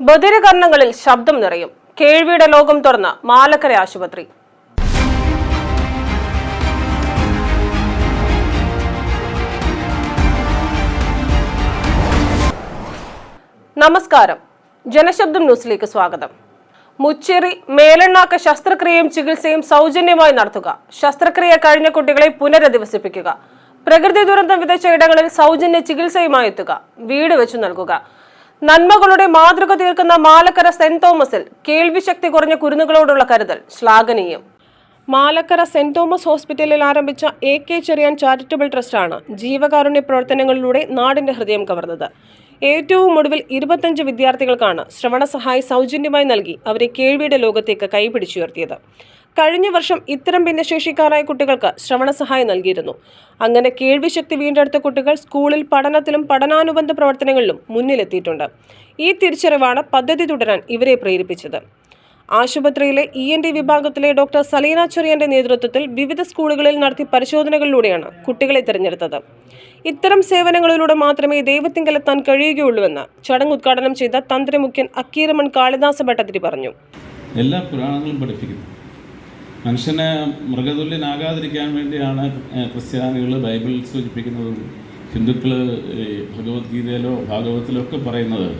ബധിരകർണങ്ങളിൽ ശബ്ദം നിറയും. കേൾവിയുടെ ലോകം തുറന്ന മാലക്കര ആശുപത്രി. നമസ്കാരം. ജനശബ്ദം ന്യൂസിലേക്ക് സ്വാഗതം. മുച്ചേറി മേലെണ്ണാക്ക ശസ്ത്രക്രിയയും ചികിത്സയും സൗജന്യമായി നടത്തുക. ശസ്ത്രക്രിയ കഴിഞ്ഞ കുട്ടികളെ പുനരധിവസിപ്പിക്കുക. പ്രകൃതി ദുരന്തം വിതച്ച ഇടങ്ങളിൽ സൗജന്യ ചികിത്സയുമായി എത്തുക. വീട് വെച്ചു നൽകുക. നന്മകളുടെ മാതൃക തീർക്കുന്ന മാലക്കര സെന്റ് തോമസിൽ കേൾവിശക്തി കുറഞ്ഞ കുരുന്നുകളോടുള്ള കരുതൽ ശ്ലാഘനീയം. മാലക്കര സെന്റ് തോമസ് ഹോസ്പിറ്റലിൽ ആരംഭിച്ച എ കെ ചെറിയാൻ ചാരിറ്റബിൾ ട്രസ്റ്റാണ് ജീവകാരുണ്യ പ്രവർത്തനങ്ങളിലൂടെ നാടിന്റെ ഹൃദയം കവർന്നത്. ഏറ്റവും ഒടുവിൽ ഇരുപത്തഞ്ച് വിദ്യാർത്ഥികൾക്കാണ് ശ്രവണ സഹായി സൗജന്യമായി നൽകി അവരെ കേൾവിയുടെ ലോകത്തേക്ക് കൈപിടിച്ചുയർത്തിയത്. കഴിഞ്ഞ വർഷം ഇത്തരം ഭിന്നശേഷിക്കാരായ കുട്ടികൾക്ക് ശ്രവണ സഹായം നൽകിയിരുന്നു. അങ്ങനെ കേൾവിശക്തി വീണ്ടെടുത്ത കുട്ടികൾ സ്കൂളിൽ പഠനത്തിലും പഠനാനുബന്ധ പ്രവർത്തനങ്ങളിലും മുന്നിലെത്തിയിട്ടുണ്ട്. ഈ തിരിച്ചറിവാണ് പദ്ധതി തുടരാൻ ഇവരെ പ്രേരിപ്പിച്ചത്. ആശുപത്രിയിലെ ഇ എൻ ഡി വിഭാഗത്തിലെ ഡോക്ടർ സലീന ചെറിയന്റെ നേതൃത്വത്തിൽ വിവിധ സ്കൂളുകളിൽ നടത്തിയ പരിശോധനകളിലൂടെയാണ് കുട്ടികളെ തിരഞ്ഞെടുത്തത്. ഇത്തരം സേവനങ്ങളിലൂടെ മാത്രമേ ദൈവത്തിങ്കലെത്താൻ കഴിയുകയുള്ളൂവെന്ന് ചടങ്ങ് ഉദ്ഘാടനം ചെയ്ത തന്ത്രിമുഖ്യൻ അക്കീരമൺ കാളിദാസ ഭട്ടതിരി പറഞ്ഞു. എല്ലാ പുരാണങ്ങളും പഠിപ്പിക്കുന്നു. മനുഷ്യനെ മൃഗതുല്യനാകാതിരിക്കാൻ വേണ്ടിയാണ് ക്രിസ്ത്യാനികൾ ബൈബിൾ സൂചിപ്പിക്കുന്നതും. ഹിന്ദുക്കൾ ഭഗവത്ഗീതയിലോ ഭാഗവത്തിലോ ഒക്കെ പറയുന്നത്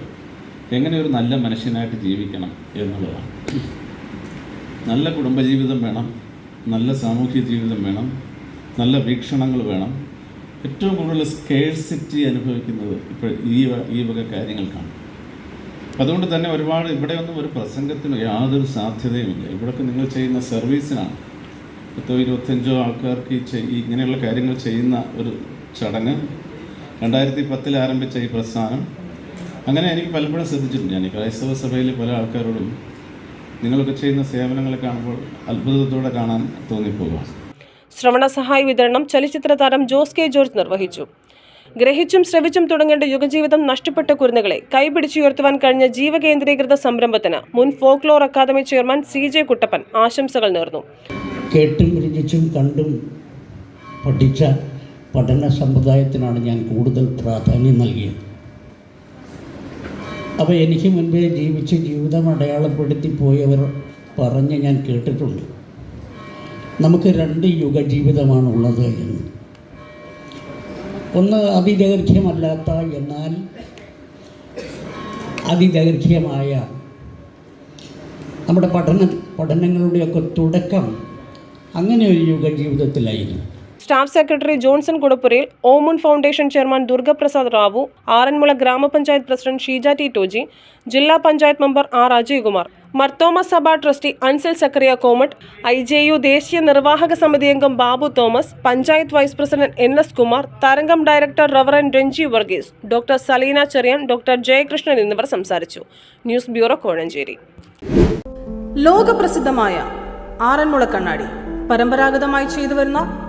എങ്ങനെ ഒരു നല്ല മനുഷ്യനായിട്ട് ജീവിക്കണം എന്നുള്ളതാണ്. നല്ല കുടുംബജീവിതം വേണം നല്ല സാമൂഹ്യ ജീവിതം വേണം നല്ല വീക്ഷണങ്ങൾ വേണം. ഏറ്റവും കൂടുതൽ സ്കേഴ്സിറ്റി അനുഭവിക്കുന്നത് ഇപ്പോൾ ഈ ഈ വക കാര്യങ്ങൾക്കാണ് അതുകൊണ്ട് തന്നെ ഒരുപാട് ഇവിടെ ഒന്നും ഒരു പ്രസംഗത്തിന് യാതൊരു സാധ്യതയുമില്ല. ഇവിടെയൊക്കെ നിങ്ങൾ ചെയ്യുന്ന സർവീസിനാണ്. പത്തോ ഇരുപത്തഞ്ചോ ആൾക്കാർക്ക് ഈ ഇങ്ങനെയുള്ള കാര്യങ്ങൾ ചെയ്യുന്ന ഒരു ചടങ്ങ്. രണ്ടായിരത്തി പത്തിൽ ആരംഭിച്ച ഈ പ്രസ്ഥാനം. അങ്ങനെ എനിക്ക് പലപ്പോഴും ശ്രദ്ധിച്ചിട്ടുണ്ട് ഞാൻ ഈ ക്രൈസ്തവ സഭയിൽ പല ആൾക്കാരോടും നിങ്ങളൊക്കെ ചെയ്യുന്ന സേവനങ്ങളെ കാണുമ്പോൾ അത്ഭുതത്തോടെ കാണാൻ തോന്നിപ്പോകുക ശ്രവണ സഹായ വിതരണം ചലച്ചിത്ര താരം ജോസ് കെ ജോർജ് നിർവഹിച്ചു. ഗ്രഹിച്ചും ശ്രവിച്ചും തുടങ്ങേണ്ട യുഗജീവിതം നഷ്ടപ്പെട്ട കുരുന്നുകളെ കൈപിടിച്ചുയർത്തുവാൻ കഴിഞ്ഞ ജീവകേന്ദ്രീകൃത സംരംഭത്തിന് മുൻ folklore academy chairman C J Kuttappan ആശംസകൾ നേർന്നു. കേട്ടും രുചിച്ചും കണ്ടും പഠിച്ച പഠന സമ്പ്രദായത്തിനാണ് ഞാൻ കൂടുതൽ പ്രാധാന്യം നൽകിയത്. അപ്പോൾ എനിക്ക് മുൻപേ ജീവിച്ച് ജീവിതം അടയാളപ്പെടുത്തി പോയവർ പറഞ്ഞ് ഞാൻ കേട്ടിട്ടുണ്ട്. നമുക്ക് രണ്ട് യുഗജീവിതമാണുള്ളത് എന്ന്. ഒന്ന് അതിദൈർഘ്യമല്ലാത്ത എന്നാൽ അതിദൈർഘ്യമായ നമ്മുടെ പഠന പഠനങ്ങളുടെയൊക്കെ തുടക്കം അങ്ങനെ ഒരു യുഗജീവിതത്തിലായിരുന്നു. സ്റ്റാഫ് സെക്രട്ടറി ജോൺസൺ കുടപ്പുരയിൽ ഓമുൻ ഫൗണ്ടേഷൻ ചെയർമാൻ ദുർഗപ്രസാദ് റാവു ആറന്മുള ഗ്രാമപഞ്ചായത്ത് പ്രസിഡന്റ് ഷീജ ടി ടോജി ജില്ലാ പഞ്ചായത്ത് മെമ്പർ ആർ അജയ്കുമാർ മർത്തോമ സഭ trustee Ansal Zacharia Komattu I J U ദേശീയ നിർവാഹക സമിതി അംഗം Babu Thomas panchayat vice president N S Kumar തരംഗം director reverend Renji Varghese doctor Saleena Cherian doctor Jayakrishnan എന്നിവർ സംസാരിച്ചു. News bureau Kozhencherry. ലോകപ്രസിദ്ധമായ ആറന്മുള കണ്ണാടി പരമ്പരാഗതമായി ചെയ്തു വരുന്ന